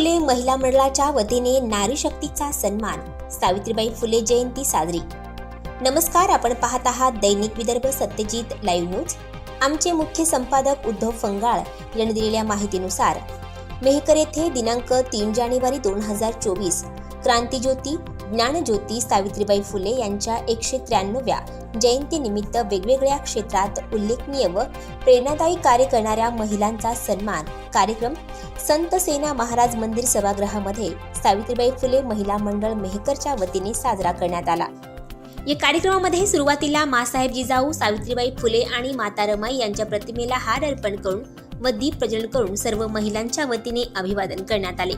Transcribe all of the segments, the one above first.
फुले महिला मंडळाच्या वतीने नारी शक्तीचा सन्मान. सावित्रीबाई फुले जयंती साजरी. नमस्कार आपण पाहत आहात दैनिक विदर्भ सत्यजित लाईव्ह न्यूज आमचे मुख्य संपादक उद्धव फंगाळ यांनी दिलेल्या माहितीनुसार मेहकर येथे दिनांक तीन जानेवारी दोन हजार चोवीस क्रांतीज्योती ज्ञानज्योती सावित्रीबाई फुले यांच्या एकशे त्र्याण्णव्या जयंतीनिमित्त वेगवेगळ्या क्षेत्रात उल्लेखनीय व प्रेरणादायी कार्य करणाऱ्या महिलांचा सन्मान कार्यक्रम संत सेना महाराज मंदिर सभागृहामध्ये सावित्रीबाई फुले महिला मंडळ मेहकरच्या वतीने साजरा करण्यात आला. या कार्यक्रमामध्ये सुरुवातीला मासाहेब जिजाऊ सावित्रीबाई फुले आणि माता रमाई यांच्या प्रतिमेला हार अर्पण करून व दीप प्रज्वलन करून सर्व महिलांच्या वतीने अभिवादन करण्यात आले.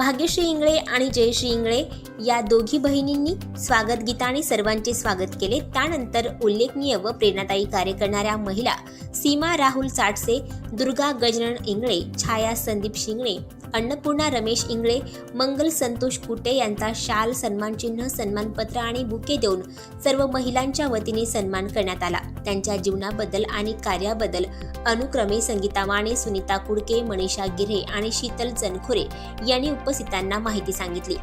भाग्यश्री इंगळे आणि जयश्री इंगळे या दोघी बहिणींनी स्वागत गीताने सर्वांचे स्वागत केले. त्यानंतर उल्लेखनीय व प्रेरणादायी कार्य करणाऱ्या महिला सीमा राहुल साठसे दुर्गा गजनन इंगळे छाया संदीप शिंगणे अन्नपूर्णा रमेश इंगळे मंगल संतोष कुटे यांचा शाल सन्मानचिन्ह सन्मानपत्र आणि बुके देऊन सर्व महिलांच्या वतीने सन्मान करण्यात आला. त्यांच्या जीवनाबद्दल आणि कार्याबद्दल अनुक्रमे संगीता माने सुनीता कुडके मनीषा गिरे आणि शीतल जनखोरे यांनी उपस्थितांना माहिती सांगितली.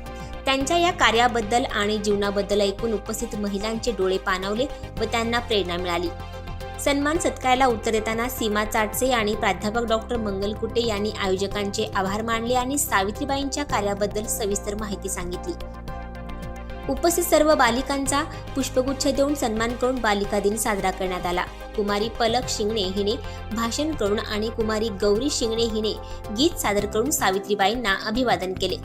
त्यांच्या या कार्याबद्दल आणि जीवनाबद्दल ऐकून उपस्थित महिलांचे डोळे पाणावले व त्यांना प्रेरणा मिळाली. सन्मान सत्काराला उत्तर देताना सीमा चाटसे आणि प्राध्यापक डॉक्टर मंगल कुटे यांनी आयोजकांचे आभार मानले आणि सावित्रीबाईंच्या कार्याबद्दल सविस्तर माहिती सांगितली. उपस्थित सर्व बालिकांचा पुष्पगुच्छ देऊन सन्मान करून बालिका दिन साजरा करण्यात आला. कुमारी पलक शिंगणे हिने भाषण करून आणि कुमारी गौरी शिंगणे हिने गीत सादर करून सावित्रीबाईंना अभिवादन केले.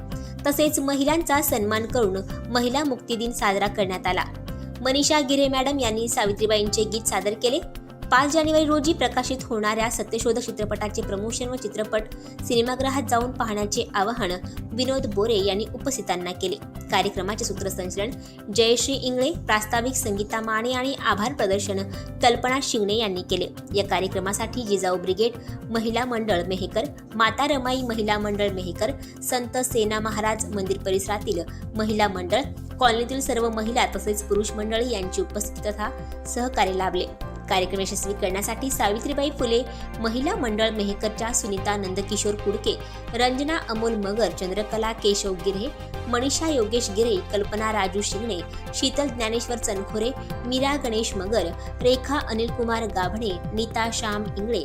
तसेच महिलांचा सन्मान करून महिला मुक्ती दिन साजरा करण्यात आला. मनीषा गिरे मॅडम यांनी सावित्रीबाईंचे गीत सादर केले. पाच जानेवारी रोजी प्रकाशित होणाऱ्या सत्यशोधक चित्रपटाचे प्रमोशन व चित्रपट सिनेमागृहात जाऊन पाहण्याचे आवाहन विनोद बोरे यांनी उपस्थितांना केले. कार्यक्रमाचे सूत्रसंचलन जयश्री इंगळे प्रास्ताविक संगीता माने आणि आभार प्रदर्शन कल्पना शिंगणे यांनी केले. या कार्यक्रमासाठी जिजाऊ ब्रिगेड महिला मंडळ मेहेकर माता रमाई महिला मंडळ मेहेकर संत सेना महाराज मंदिर परिसरातील महिला मंडळ कॉलनीतील सर्व महिला तसेच पुरुष मंडळी यांची उपस्थिती तथा सहकार्य लाभले. कार्यक्रम यशस्वी करण्यासाठी सावित्रीबाई फुले महिला मंडळ मेहकरच्या सुनीता नंदकिशोर कुडके रंजना अमोल मगर चंद्रकला केशव गिरे मनीषा योगेश गिरे कल्पना राजू शिंगणे शीतल ज्ञानेश्वर चनखोरे मीरा गणेश मगर रेखा अनिलकुमार गाभणे नीता श्याम इंगळे.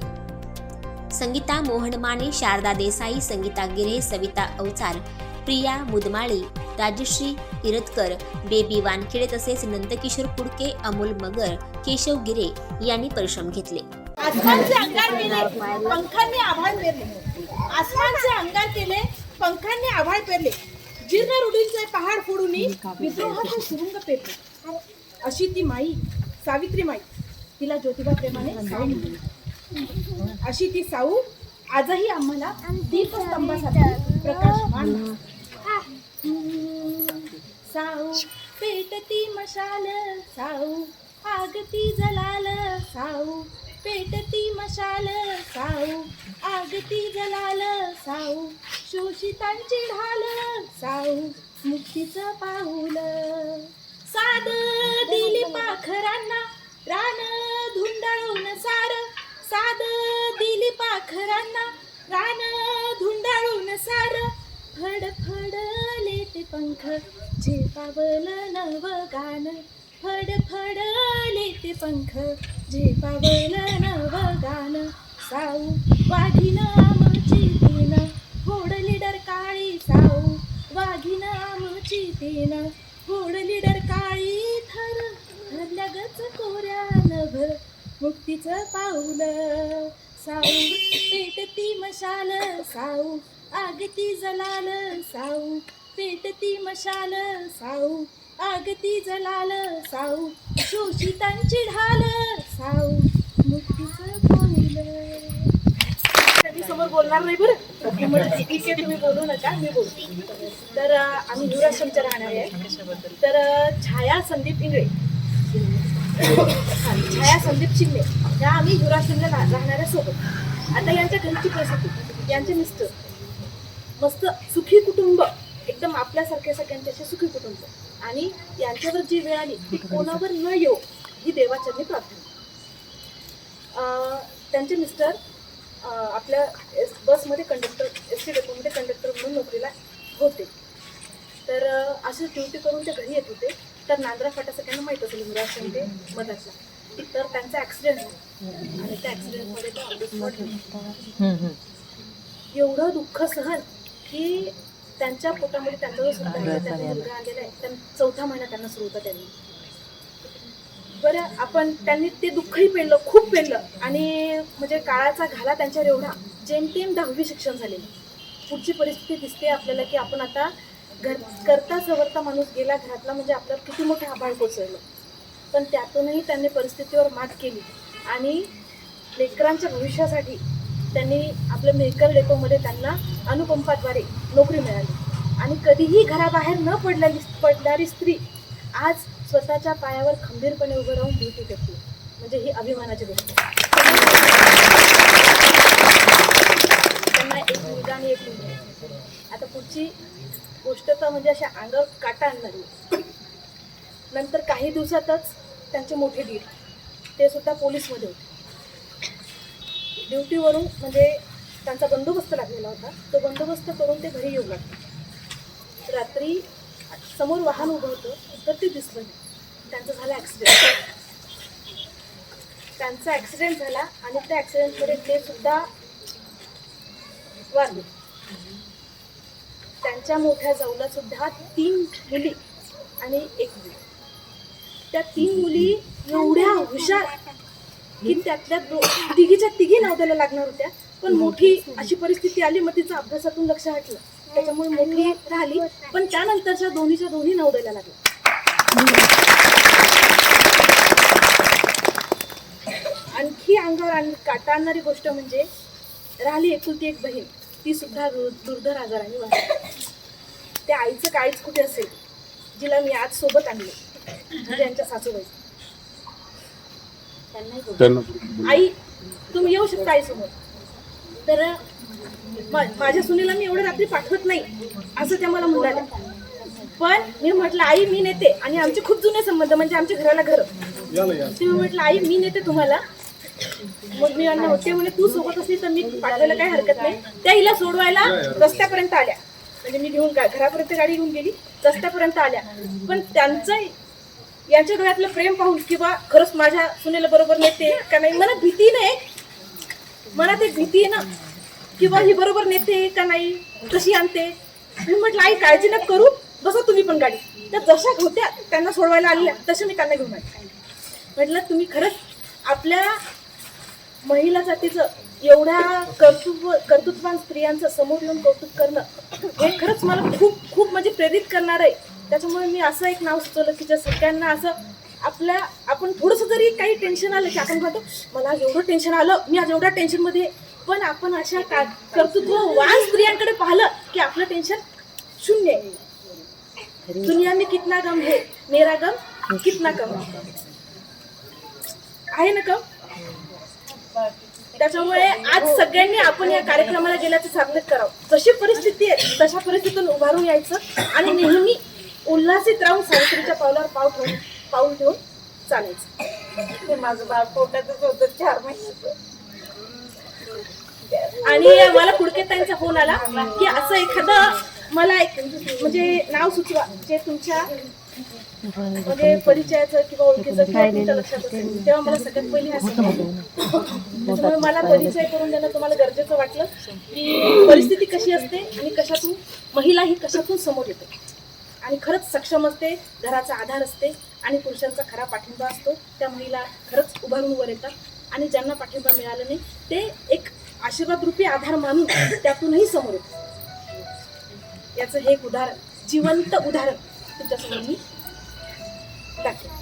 संगीता मोहन माने शारदा देसाई संगीता गिरे सविता अवचार प्रिया मुदमाळी राजश्री इरतकर बेबी वानखेडे तसेच नंदकिशोर कुडके अमोल मगर केशव गिरे यांनी परिश्रम घेतले. पंखांनी आभाळ पेरले. आसमानचे अंगार केले पंखांनी आभाळ पेरले. जीर्ण रुढींचे पहाड फोडून विद्रोहाचे सुरुंग पेरले. अशी ती माई सावित्री माई तिला ज्योतिबा प्रेमाने अशी ती साऊ आजही आम्हाला दीपस्तंभासाठी प्रकाशमान. साऊ पेटती मशाल साऊ आगती जलाल साऊ पेटती मशाल साऊ आगती जलाल साऊ शोषितांची ढाल साऊ मुक्तीचं पाऊल. साद दिली पाखरांना रान धुंडाळून सार. साद दिली पाखरांना रान धुंडाळून सार. फड फडले ते पंख झेपावल नव गान फड फडले ते पंख झेपावल नव गान साऊ वाघिन आमची तीन फोडली डर काळी साऊ वाघिन आमची तीन फोडली डर काळी थर. धरल्या गच कोऱ्या नभ मुक्तीचं पाऊल. साऊ पेटती मशाल साऊ आगती जलाल साऊ पेटती मशाल साऊ आगती जलाल साऊ शोषितांची ढाल साऊ मुक्तीचं पाऊल समोर बोलणार नाही बरं. मी तुम्ही बोलू नका मी बोलते तर आम्ही युराश्रमच्या राहणार आहे. तर छाया संदीप इंगळे. छाया संदीप शिंदे. ह्या आम्ही युराश्रमला रा- राहणाऱ्या सोबत. आता यांच्या घरची परिस्थिती. यांचे मिस्टर. मस्त सुखी कुटुंब एकदम आपल्यासारख्या सगळ्यांचे असे सुखी कुटुंब. आणि यांच्यावर जी वेळ आली ती कोणावर न येऊ ही देवाचरणी प्रार्थना त्यांचे मिस्टर आपल्या एस बसमध्ये कंडक्टर एस टी डेपोमध्ये कंडक्टर नोकरीला होते. तर अं, अशी ड्युटी करून ते घरी येत होते. तर नांद्रा फाटा सगळ्यांना माहीत असेल आश्रम ते मधातला तर त्यांचा ॲक्सिडेंट झाला. आणि त्या ॲक्सिडेंटमध्ये ते. एवढं दुःख सहन की त्यांच्या पोटामध्ये त्यांचा जो मुलगा आलेला आहे त्यां- चौथा महिना त्यांना सुरू होता त्यांनी. बरं आपण त्यांनी ते दुःखही पेललं खूप पेललं आणि म्हणजे काळाचा घाला त्यांच्यावर एवढा. जेमतेम दहावी शिक्षण झालेलं पुढची परिस्थिती दिसते आपल्याला की आपण आता घर करता सवरता माणूस गेला घरातला म्हणजे आपल्याला किती मोठं आभाळ कोसळलं. पण त्यातूनही त्यांनी परिस्थितीवर मात केली. आणि लेकरांच्या भविष्यासाठी त्यांनी आपल्या मेकर डेपोमध्ये त्यांना अनुकंपाद्वारे नोकरी मिळाली. आणि कधीही घराबाहेर न पडलेली पडणारी स्त्री आज स्वतःच्या पायावर खंबीरपणे उभं राहून ड्युटी करते. म्हणजे ही अभिमानाची गोष्ट त्यांना एक मुलगा आणि एक मुलगी. आता पुढची गोष्ट तर म्हणजे अशा अंगावर काटा आणणारी. नंतर काही दिवसातच त्यांचे मोठे दीड. ते सुद्धा पोलीसमध्ये होते. ड्युटीवरून म्हणजे त्यांचा बंदोबस्त लागलेला होता. तो बंदोबस्त करून ते घरी येऊ लागले. रात्री समोर वाहन उभं होतं. तर ते दिसलं नाही. त्यांचं झालं ॲक्सिडेंट त्यांचा ॲक्सिडेंट झाला आणि त्या ॲक्सिडेंटमध्ये ते सुद्धा वारले. त्यांच्या मोठ्या जाऊला सुद्धा तीन मुली आणि एक मुली त्या तीन मुली एवढ्या हुशार की त्यातल्या दो तिघीच्या तिघी नवद्याला लागणार होत्या. पण मोठी अशी परिस्थिती आली मग तिचं अभ्यासातून लक्ष हटलं. त्याच्यामुळे मोठी राहिली. पण त्यानंतरच्या दोन्हीच्या दोन्ही नवद्याला लागल्या आणखी अंगावर आण काटा आणणारी गोष्ट म्हणजे राहिली एकुलती एक बहीण. ती सुद्धा दुर्धर आजाराने वारली त्या आईचं काळीच कुठे असेल जिला मी आज सोबत आणले. म्हणजे यांच्या सासूबाई त्यांना आई तुम्ही येऊ शकता आई समोर तर माझ्या सुनेला मी एवढं रात्री पाठवत नाही असं त्या मला म्हणाल्या. पण मी म्हटलं आई मी नेते आणि आमचे खूप जुने संबंध म्हणजे आमच्या घराला घर. ते मी म्हटलं आई मी नेते तुम्हाला. मग मी यांना होते म्हणे तू सोबत असली तर मी पाठवायला काही हरकत नाही. त्या हिला सोडवायला रस्त्यापर्यंत आल्या. म्हणजे मी घेऊन घरापर्यंत गाडी घेऊन गेली रस्त्यापर्यंत आल्या. पण त्यांचं यांच्या डोळ्यातलं प्रेम पाहून किंवा खरंच माझ्या सुनेला बरोबर नेते का नाही मला भीती नाही. मनात एक भीती आहे ना. किंवा ही बरोबर नेते का नाही कशी आणते? मी म्हटलं आई काळजी न करू बसा तुम्ही पण गाडी. त्या जशा होत्या त्यांना सोडवायला आलेल्या तशा मी त्यांना घेऊन आले. म्हटलं तुम्ही खरंच आपल्या महिला जातीचं एवढ्या कर्तृत्व कर्तृत्वान स्त्रियांचं समोर येऊन कौतुक करणं हे खरंच मला खूप खूप म्हणजे प्रेरित करणार आहे. त्याच्यामुळे मी असं एक नाव सुचवलं की ज्या सगळ्यांना असं आपल्या आपण थोडंसं जरी काही टेन्शन आलं की आपण म्हणतो मला एवढं टेन्शन आलं मी आज एवढ्या टेन्शनमध्ये आहे." पण आपण अशा का कर्तृत्ववान स्त्रियांकडे पाहिलं की आपलं टेन्शन शून्य आहे. दुनिया मी कितना गम हे मेरा गम कितना कम आहे ना कम? त्याच्यामुळे आज सगळ्यांनी आपण या कार्यक्रमाला गेल्याचं सामने करावं. जशी परिस्थिती आहे तशा परिस्थितीतून उभारून यायचं आणि नेहमी उल्हासित राहून सावित्रीच्या पावलावर पाव ठेवून पाऊल ठेवून चालायचं. ते माझं बाळ पोटातच होतं चार महिन्याचं. आणि मला कुडकेताईंचा फोन आला की असं एखादं मला एक म्हणजे नाव सुचवा जे तुमच्या म्हणजे परिचयाचं किंवा ओळखीचं किंवा तुमच्या लक्षात असेल. तेव्हा मला सगळ्यात पहिली. त्याच्यामुळे मला परिचय करून देणं तुम्हाला गरजेचं वाटलं की परिस्थिती कशी असते आणि कशातून महिला ही कशातून समोर येते. आणि खरंच सक्षम असते घराचा आधार असते आणि पुरुषांचा खरा पाठिंबा असतो. त्या महिला खरंच उभारून वर येतात. आणि ज्यांना पाठिंबा मिळाला नाही ते एक आशीर्वाद रूपी आधार मानून त्यातूनही समोर येतात. याचं हे एक उदाहरण जिवंत उदाहरण तुमच्यासमोर मी दाखवेन.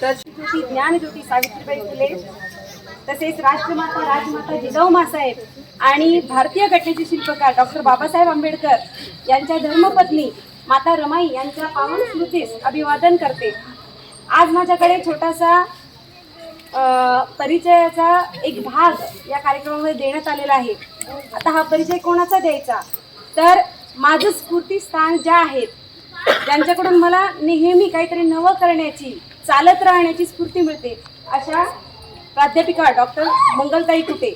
तर ज्योती ज्ञानज्योती सावित्रीबाई फुले तसेच राष्ट्रमाता राजमाता जिजाऊ साहेब आणि भारतीय घटनेचे शिल्पकार डॉक्टर बाबासाहेब आंबेडकर यांच्या धर्मपत्नी माता रमाई यांच्या पावन स्मृतीस अभिवादन करते. आज माझ्याकडे छोटासा परिचयाचा एक भाग या कार्यक्रमामध्ये देण्यात आलेला आहे. आता हा परिचय कोणाचा द्यायचा? तर माझं स्फूर्तीस्थान ज्या आहेत ज्यांच्याकडून मला नेहमी काहीतरी नवं करण्याची चालत राहण्याची स्फूर्ती मिळते अशा प्राध्यापिका डॉक्टर मंगलताई कुटे.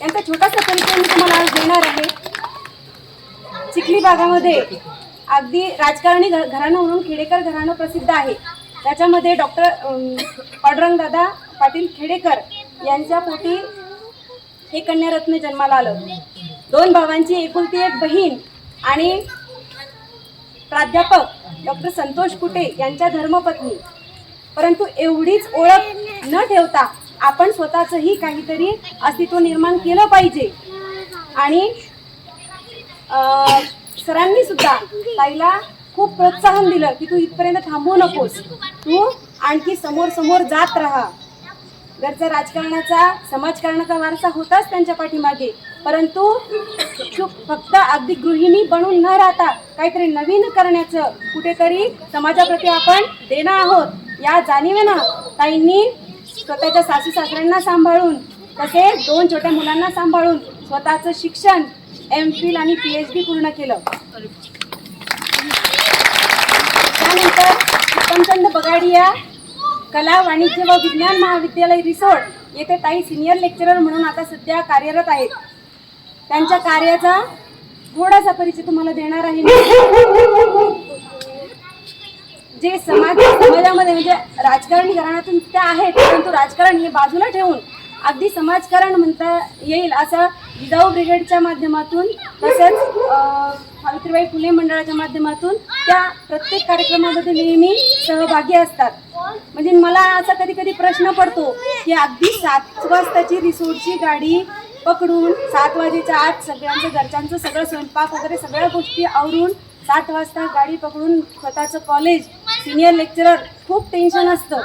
यांचा छोटासा परिचय मी तुम्हाला आज देणार आहे. चिखली भागामध्ये अगदी राजकारणी घराणं म्हणून खेडेकर घराणं प्रसिद्ध आहे. त्याच्यामध्ये डॉक्टर पांडुरंग पाटील खेडेकर यांच्या पोटी हे कन्यारत्न जन्माला आलं. दोन भावांची एकुलती एक बहीण आणि प्राध्यापक डॉक्टर संतोष कुटे यांच्या धर्मपत्नी. परंतु एवढीच ओळख न ठेवता आपण स्वतःचंही काहीतरी अस्तित्व निर्माण केलं पाहिजे. आणि सरांनी सुद्धा ताईला खूप प्रोत्साहन दिलं की तू इथपर्यंत थांबू नकोस. तू आणखी समोर समोर जात राहा. घरचा राजकारणाचा समाजकारणाचा वारसा होताच त्यांच्या पाठीमागे. परंतु फक्त अगदी गृहिणी बनून न राहता काहीतरी नवीन करण्याचं कुठेतरी समाजाप्रती आपण देणं आहोत. या जाणीवेनं ताईंनी स्वतःच्या सासू सासऱ्यांना सांभाळून तसेच दोन छोट्या मुलांना सांभाळून स्वतःचं शिक्षण एम फिल आणि पी एच डी पूर्ण केलं. त्यानंतर उत्तमचंद बगाडिया कला वाणिज्य व विज्ञान महाविद्यालय रिसोर्ट येथे ताई सिनियर लेक्चरर म्हणून आता सध्या कार्यरत आहेत. त्यांच्या कार्याचा थोडासा परिचय तुम्हाला देणार आहे जे समाज समाजामध्ये म्हणजे राजकारणी घराण्यातून त्या आहेत परंतु राजकारण हे बाजूला ठेवून अगदी समाजकारण म्हणता येईल असं जिजाऊ ब्रिगेडच्या माध्यमातून तसंच सावित्रीबाई फुले मंडळाच्या माध्यमातून त्या प्रत्येक कार्यक्रमामध्ये नेहमी सहभागी असतात. म्हणजे मला असा कधी कधी प्रश्न पडतो की अगदी सात वाजताची रिसोर्टची गाडी पकडून सात वाजेच्या आत सगळ्यांचं घरच्यांचं सगळं स्वयंपाक वगैरे सगळ्या गोष्टी आवरून सात वाजता गाडी पकडून स्वतःचं कॉलेज सिनियर लेक्चरर खूप टेन्शन असतं.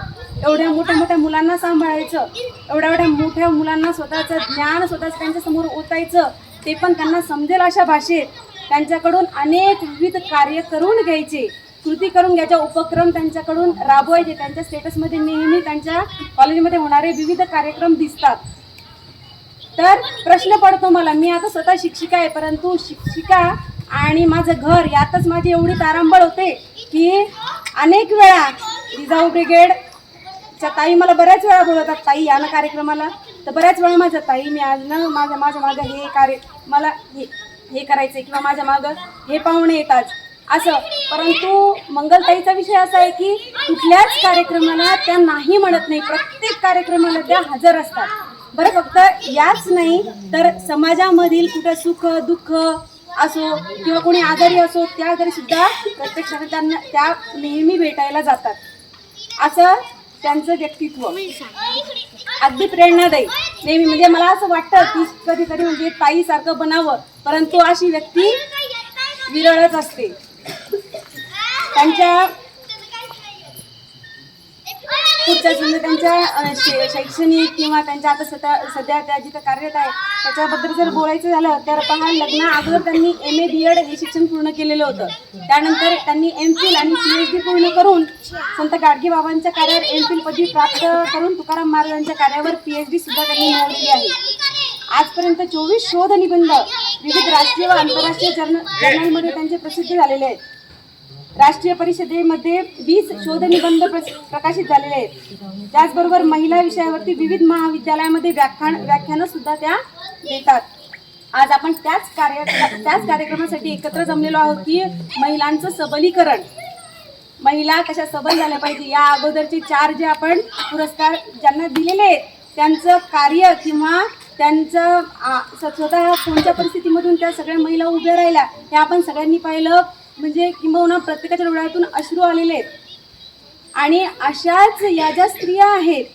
एवढ्या मोठ्या मोठ्या मुलांना सांभाळायचं एवढ्या एवढ्या मोठ्या मुलांना स्वतःचं ज्ञान स्वतःच त्यांच्यासमोर ओतायचं ते पण त्यांना समजेल अशा भाषेत. त्यांच्याकडून अनेक विविध कार्य करून घ्यायचे. कृती करून घ्यायचा. उपक्रम त्यांच्याकडून राबवायचे. त्यांच्या स्टेटसमध्ये नेहमी त्यांच्या कॉलेजमध्ये होणारे विविध कार्यक्रम दिसतात. तर प्रश्न पडतो मला मी आता स्वतः शिक्षिका आहे परंतु शिक्षिका आणि माझं घर यातच माझी एवढी तारांबळ होते की अनेक वेळा जिजाऊ ब्रिगेडच्या ताई मला बऱ्याच वेळा बोलवतात ताई या ना कार्यक्रमाला. तर बऱ्याच वेळा माझ्या ताई मी आज ना माझ्या माझ्या मागं हे कार्य मला हे हे करायचं किंवा माझ्या मागं हे पाहुणे येतात. असं. परंतु मंगलताईचा विषय असा आहे की कुठल्याच कार्यक्रमाला त्या नाही म्हणत नाही. प्रत्येक कार्यक्रमाला त्या हजर असतात. बरं फक्त याच नाही तर समाजामधील कुठं सुख दुःख असो किंवा कोणी आजारी असो त्या घरी सुद्धा प्रत्यक्षाने त्यांना त्या नेहमी भेटायला जातात. असं त्यांचं व्यक्तित्व. अगदी प्रेरणादायी नेहमी म्हणजे मला असं वाटतं की कधीतरी म्हणजे ताईसारखं बनावं परंतु अशी व्यक्ती विरळच असते. त्यांच्या पुढच्या समजा त्यांच्या शै- शैक्षणिक किंवा त्यांच्या आता सध्या सध्या त्या जिथं कार्यरत आहे त्याच्याबद्दल जर बोलायचं झालं तर पहा लग्न अगोदर त्यांनी एम ए बी एड हे शिक्षण पूर्ण केलेलं होतं. त्यानंतर त्यांनी एम फिल आणि पी एच डी पूर्ण करून संत गाडगे बाबांच्या कार्यावर एम फिल पदवी प्राप्त करून तुकाराम महाराजांच्या कार्यावर पी एच डी सुद्धा त्यांनी मिळवलेली आहे. आजपर्यंत चोवीस शोध निबंध विविध राष्ट्रीय व आंतरराष्ट्रीय जर्न जर्नलमध्ये त्यांचे प्रसिद्ध झालेले आहेत. राष्ट्रीय परिषदेमध्ये वीस शोधनिबंध प्र- प्रकाशित झालेले आहेत. त्याचबरोबर महिला विषयावरती विविध महाविद्यालयामध्ये व्याख्यान व्याख्यानं सुद्धा त्या देतात. आज आपण त्याच कार्य त्याच कार्यक्रमासाठी एकत्र जमलेलो आहोत की महिलांचं सबलीकरण. महिला कशा सबल झाल्या पाहिजे या अगोदरचे चार जे आपण पुरस्कार ज्यांना दिलेले आहेत त्यांचं कार्य किंवा त्यांचं स्वतः कोणत्या परिस्थितीमधून त्या सगळ्या महिला उभ्या राहिल्या हे आपण सगळ्यांनी पाहिलं. म्हणजे किंबहुना प्रत्येकाच्या डोळ्यातून अश्रू आलेले आहेत. आणि अशाच या ज्या स्त्रिया आहेत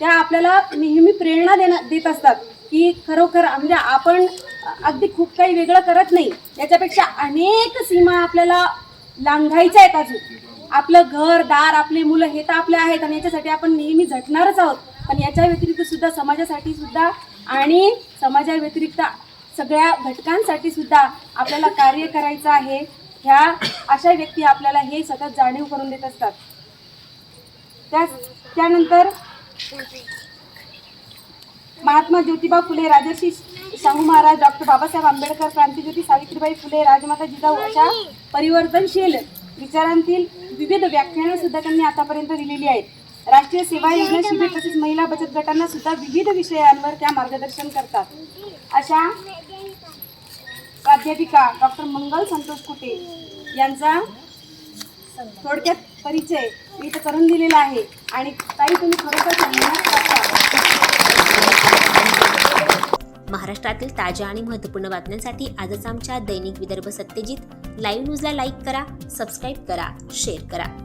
त्या आपल्याला नेहमी प्रेरणा देणं देत असतात की खरोखर म्हणजे आपण अगदी खूप काही वेगळं करत नाही. याच्यापेक्षा अनेक सीमा आपल्याला लांघायच्या आहेत अजून. आपलं घर दार आपले मुलं हे तर आपले आहेत आणि याच्यासाठी आपण नेहमी झटणारच आहोत. पण याच्या व्यतिरिक्त सुद्धा समाजासाठी सुद्धा आणि समाजाव्यतिरिक्त सगळ्या घटकांसाठी सुद्धा आपल्याला कार्य करायचं आहे. ह्या अशा व्यक्ती आपल्याला हे सतत जाणीव करून देत असतात. त्या त्यानंतर महात्मा ज्योतिबा फुले राजर्षी शाहू महाराज डॉक्टर बाबासाहेब आंबेडकर क्रांतीज्योती सावित्रीबाई फुले राजमाता जिजाऊ अशा परिवर्तनशील विचारांतील विविध व्याख्यानं सुद्धा त्यांनी आतापर्यंत दिलेली आहेत. राष्ट्रीय सेवा योजना शिबिर तसेच महिला बचत गटांना सुद्धा विविध विषयांवर त्या मार्गदर्शन करतात. अशा प्राध्यापिका डॉक्टर मंगल संतोष कुटे यांचा थोडक्यात परिचय मी इथं करून दिलेला आहे. आणि ताई तुम्ही खरोखर महाराष्ट्रातील ताज्या आणि महत्त्वपूर्ण बातम्यांसाठी आजच आमच्या दैनिक विदर्भ सत्यजित. लाईव्ह न्यूजला लाईक करा सबस्क्राईब करा शेअर करा.